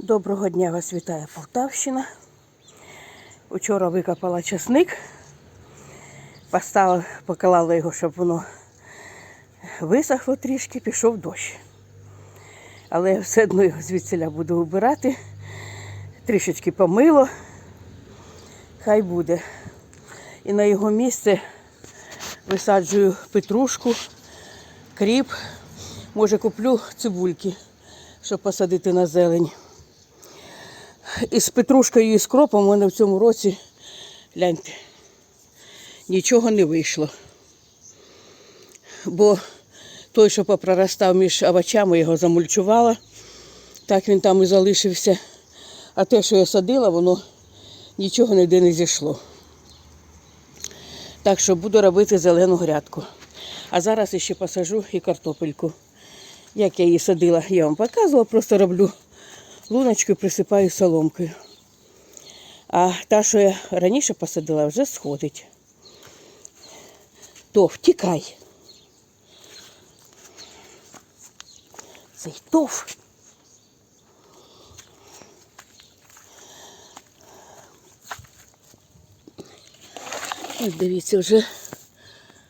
Доброго дня вас вітає Полтавщина. Учора викопала часник, поставила, поклала його, щоб воно висохло трішки, пішов дощ. Але я все одно його звідсіля буду убирати. Трішечки помило. Хай буде. І на його місце висаджую петрушку, кріп. Може, куплю цибульки, щоб посадити на зелень. Із петрушкою і з кропом у мене в цьому році, гляньте, нічого не вийшло. Бо той, що попроростав між овочами, його замульчувала. Так він там і залишився. А те, що я садила, воно нічого ніде не зійшло. Так що буду робити зелену грядку. А зараз ще посажу і картопельку. Як я її садила, я вам показувала, просто роблю луночку і присипаю соломкою. А та, що я раніше посадила, вже сходить. То втікай. Цей тов. Ось дивіться, вже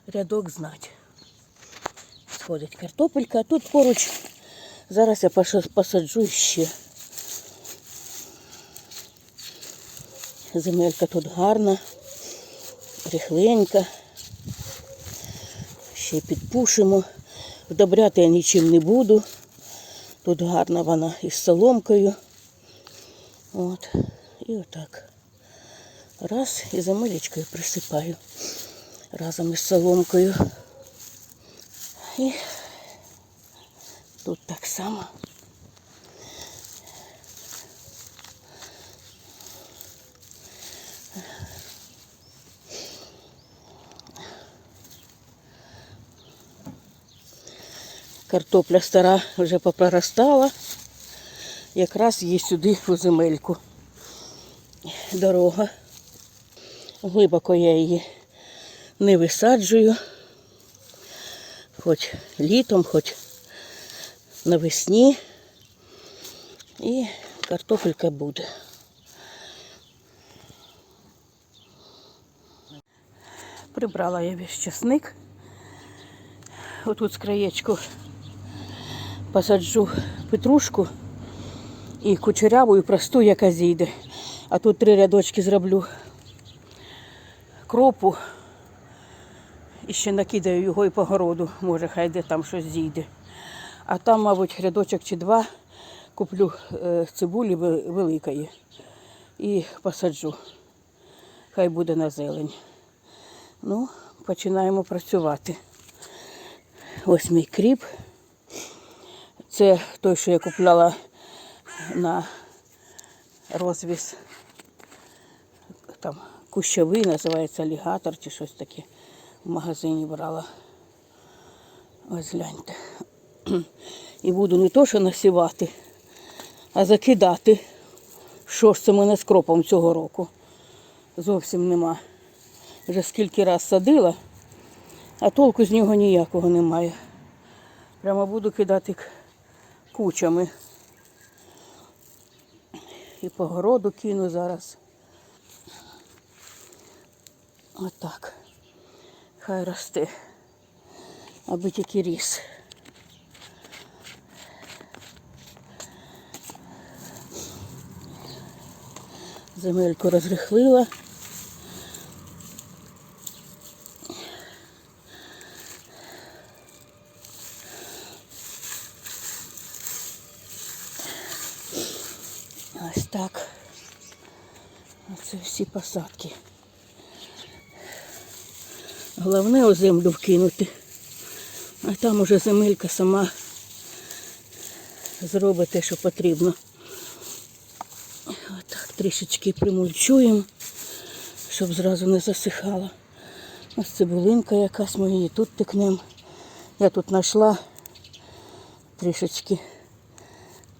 рядок знать. Сходить картопелька, а тут поруч зараз я поша- посаджу ще. Земелька тут гарна, рихленька. Ще підпушимо. Вдобряти я нічим не буду. Тут гарна вона із соломкою. От. І отак. Раз і земелечкою присипаю разом із соломкою. І тут так само. Картопля стара вже попроростала. Якраз є сюди у земельку. Дорога. Глибоко я її не висаджую. Хоч літом, хоч навесні. І картопелька буде. Прибрала я весь часник. Отут з краєчку посаджу петрушку і кучеряву, і просту, яка зійде. А тут три рядочки зроблю кропу. І ще накидаю його і по городу, може, хай де там щось зійде. А там, мабуть, рядочок чи два куплю е, цибулі великої і посаджу. Хай буде на зелень. Ну, починаємо працювати. Ось мій кріп. Це той, що я купляла на розвіз. Там кущовий, називається алігатор чи щось таке. В магазині брала. Ось гляньте. І буду не то, що насівати, а закидати. Що ж це мене з кропом цього року? Зовсім нема. Вже скільки раз садила, а толку з нього ніякого немає. Прямо буду кидати кучами. І по городу кину зараз. Отак. Хай росте. Аби тільки ріс. Земельку розрихлила. Ось так. Оце всі посадки. Головне у землю вкинути. А там уже земелька сама зробить те, що потрібно. Отак трішечки примульчуємо, щоб зразу не засихало. Ось цибулинка якась ми її тут тикнемо. Я тут знайшла трішечки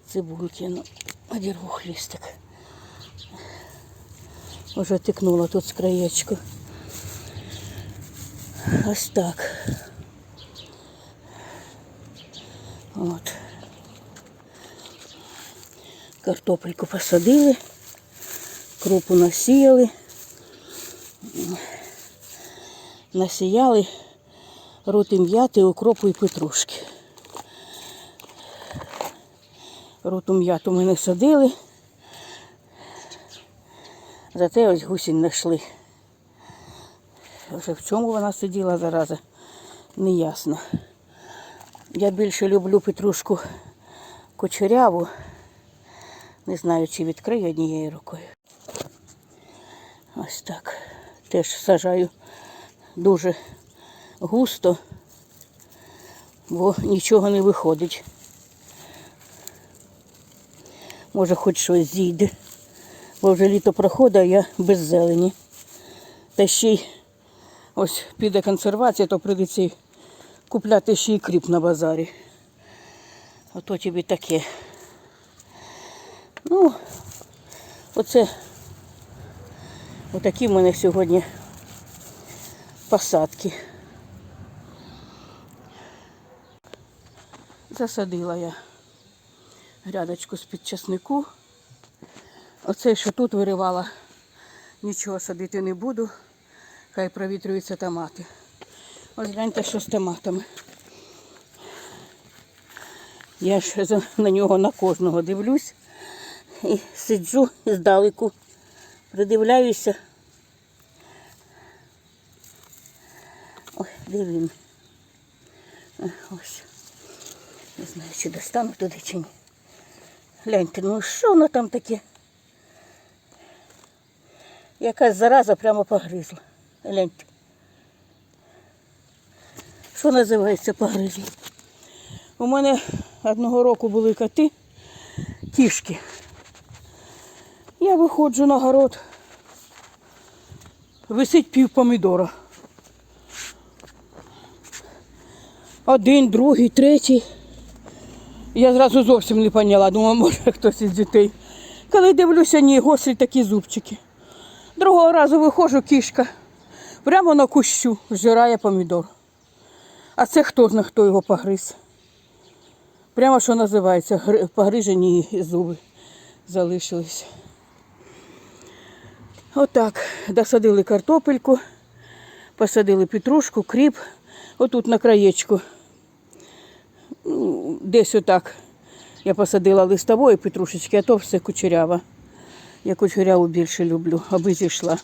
цибульки. Ну, одірву хлістик. Уже тикнула тут з краєчку. Ось так. От. Картопельку посадили, крупу насіяли, насіяли рути м'яти, укропу і петрушки. Роту м'яту ми не садили. Зате ось гусінь знайшли. Вже в чому вона сиділа зараза, не ясно. Я більше люблю петрушку кучеряву. Не знаю, чи відкрию однією рукою. Ось так. Теж сажаю дуже густо, бо нічого не виходить. Може, хоч щось зійде. Бо вже літо проходить, я без зелені. Та ще й ось піде консервація, то прийдеться купляти ще й кріп на базарі. Ото тобі таке. Ну, оце отакі в мене сьогодні посадки. Засадила я грядочку з-під часнику. Оце, що тут виривала, нічого садити не буду. Хай провітрюються томати. Ось гляньте, що з томатами. Я ж на нього на кожного дивлюсь і сиджу здалеку, придивляюся. Ой? Е, Ось. Не знаю, чи достану туди чи ні. Гляньте, ну що воно там таке? Якась зараза прямо погризла. Гляньте. Що називається погризла? У мене одного року були коти, кішки. Я виходжу на город. Висить пів помідора. Один, другий, третій. Я зразу зовсім не поняла, думала, може хтось із дітей. Коли дивлюся, ні, гострі такі зубчики. Другого разу виходжу, кішка. Прямо на кущу зжирає помідор. А це хто зна, хто його погриз. Прямо що називається, погрижені зуби залишились. Отак. Досадили картопельку, посадили петрушку, кріп. Отут на краєчку. Десь отак. Я посадила листової петрушечки, а то все кучерява. Я кучеряву більше люблю, аби зійшла.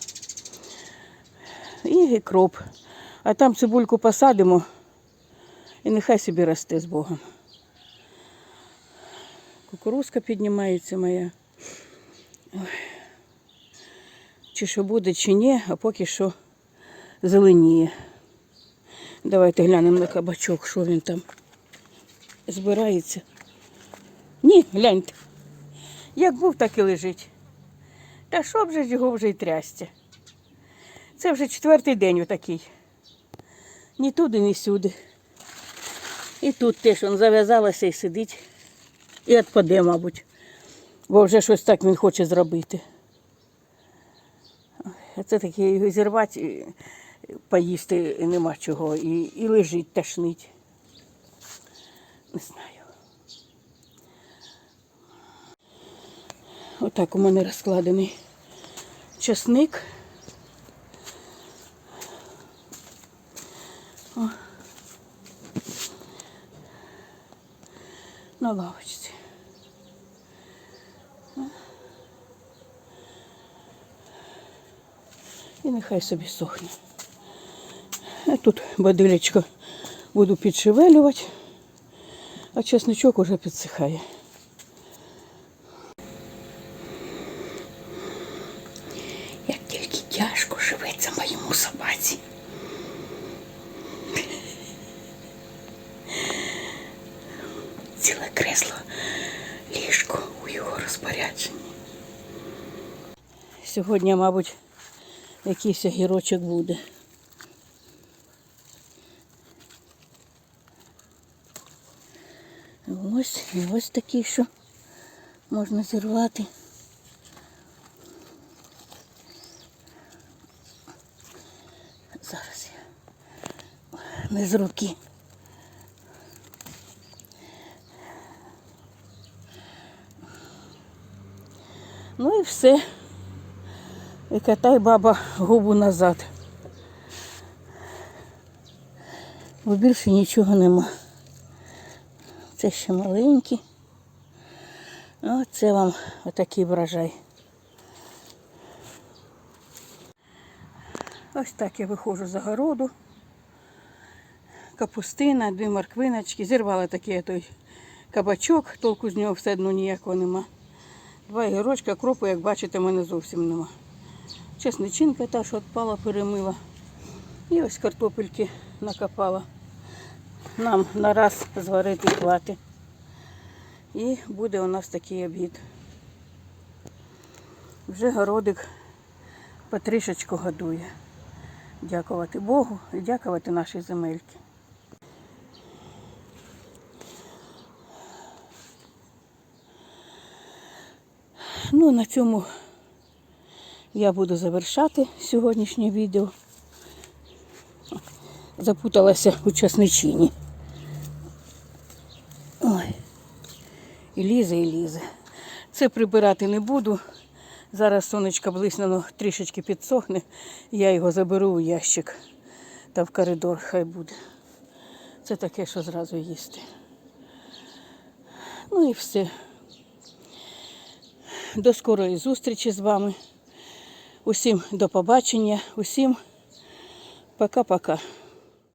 І кроп. А там цибульку посадимо і нехай собі росте з Богом. Кукурузка піднімається моя. Ой. Чи що буде, чи ні, а поки що зеленіє. Давайте глянемо на кабачок, що він там збирається. Ні, гляньте. Як був, так і лежить. Та що б же його вже й трясся? Це вже четвертий день отакий. Ні туди, ні сюди. І тут теж він зав'язалася і сидить. І відпаде, мабуть. Бо вже щось так він хоче зробити. Це таке його зірвати, поїсти нема чого. І, і лежить, тошнить. Не знаю. Отак у мене розкладений часник. О. На лавочці. І нехай собі сохне. А тут бадилечко буду підшевелювати, а чесничок уже підсихає. Ціле кресло, ліжко у його розпорядженні. Сьогодні, мабуть, якийсь огірочок буде. Ось, і ось такий, що можна зірвати. Зараз я не з руки. Ну і все. І катай баба губу назад. Бо більше нічого нема. Це ще маленькі. Оце вам отакий врожай. Ось так я виходжу з огороду. Капустина, дві морквиночки. Зірвала такий той кабачок, толку з нього все одно ніякого нема. Два ігорочка, кропу, як бачите, в мене зовсім нема. Чесничинка та, що відпала, перемила. І ось картопельки накопала. Нам на раз зварити хвати. І буде у нас такий обід. Вже городик потрішечку годує. Дякувати Богу і дякувати нашій земельці. Ну, на цьому я буду завершати сьогоднішнє відео. Запуталася у часничині. Ой. І лізе, і лізе. Це прибирати не буду. Зараз сонечко блиснуло, трішечки підсохне. Я його заберу у ящик та в коридор хай буде. Це таке, що зразу їсти. Ну і все. До скорої зустрічі з вами. Усім до побачення, усім пока-пока.